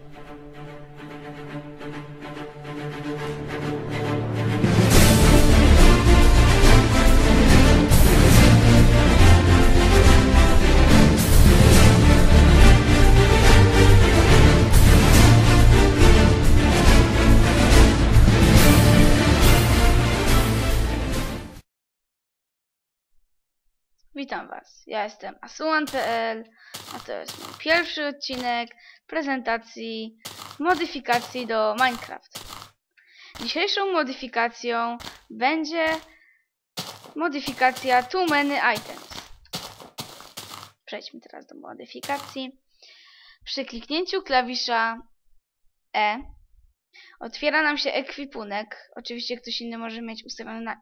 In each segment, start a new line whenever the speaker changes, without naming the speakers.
thank you Witam Was, ja jestem Asuan.pl, a to jest mój pierwszy odcinek prezentacji modyfikacji do Minecraft. Dzisiejszą modyfikacją będzie modyfikacja Too Many Items. Przejdźmy teraz do modyfikacji. Przy kliknięciu klawisza E otwiera nam się ekwipunek. Oczywiście ktoś inny może mieć ustawiony na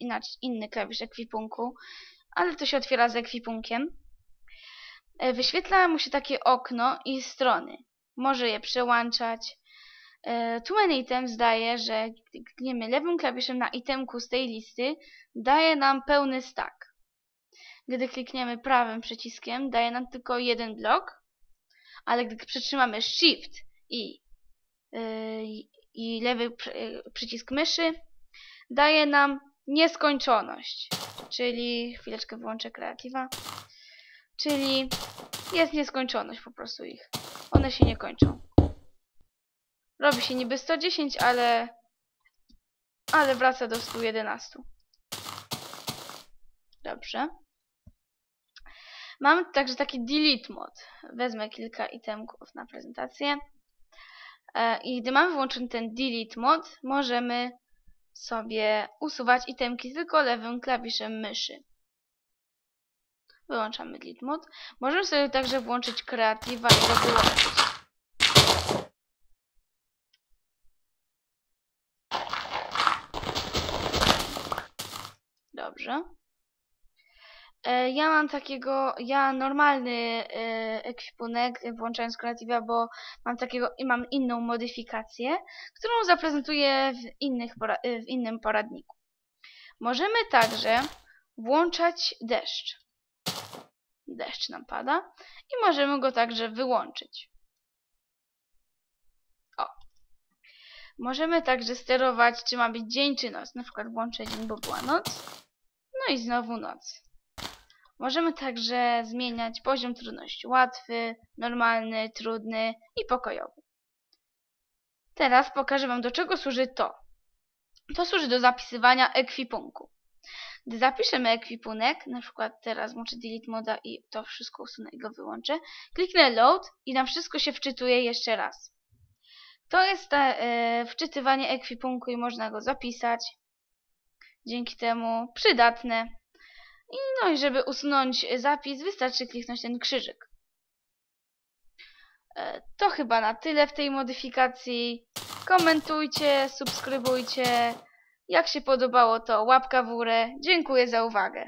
inaczej, inny klawisz ekwipunku ale to się otwiera z ekwipunkiem. E, wyświetla mu się takie okno i strony. Może je przełączać. E, Too Many Items daje, że gdy klikniemy lewym klawiszem na itemku z tej listy, daje nam pełny stack. Gdy klikniemy prawym przyciskiem, daje nam tylko jeden blok, ale gdy przytrzymamy Shift i, yy, i lewy przycisk myszy, daje nam nieskończoność czyli chwileczkę wyłączę kreatywa, czyli jest nieskończoność po prostu ich. One się nie kończą. Robi się niby 110, ale ale wraca do 111. Dobrze. Mam także taki delete mod. Wezmę kilka itemków na prezentację. E, I gdy mamy włączony ten delete mod, możemy sobie usuwać itemki tylko lewym klawiszem myszy. Wyłączamy delete. Możemy sobie także włączyć kreatywa i go wyłączyć. Dobrze. E, ja mam takiego, ja normalny e, ekwipunek, włączając Creativa, bo mam takiego i mam inną modyfikację, którą zaprezentuję w, innych, e, w innym poradniku. Możemy także włączać deszcz. Deszcz nam pada i możemy go także wyłączyć. O. Możemy także sterować, czy ma być dzień, czy noc. Na przykład włączę dzień, bo była noc. No i znowu noc. Możemy także zmieniać poziom trudności łatwy, normalny, trudny i pokojowy. Teraz pokażę Wam do czego służy to. To służy do zapisywania ekwipunku. Gdy zapiszemy ekwipunek, na przykład teraz włączę delete moda i to wszystko usunę i go wyłączę, kliknę load i nam wszystko się wczytuje jeszcze raz. To jest e, wczytywanie ekwipunku i można go zapisać. Dzięki temu przydatne. I no i żeby usunąć zapis wystarczy kliknąć ten krzyżyk. E, to chyba na tyle w tej modyfikacji. Komentujcie, subskrybujcie. Jak się podobało to łapka w górę. Dziękuję za uwagę.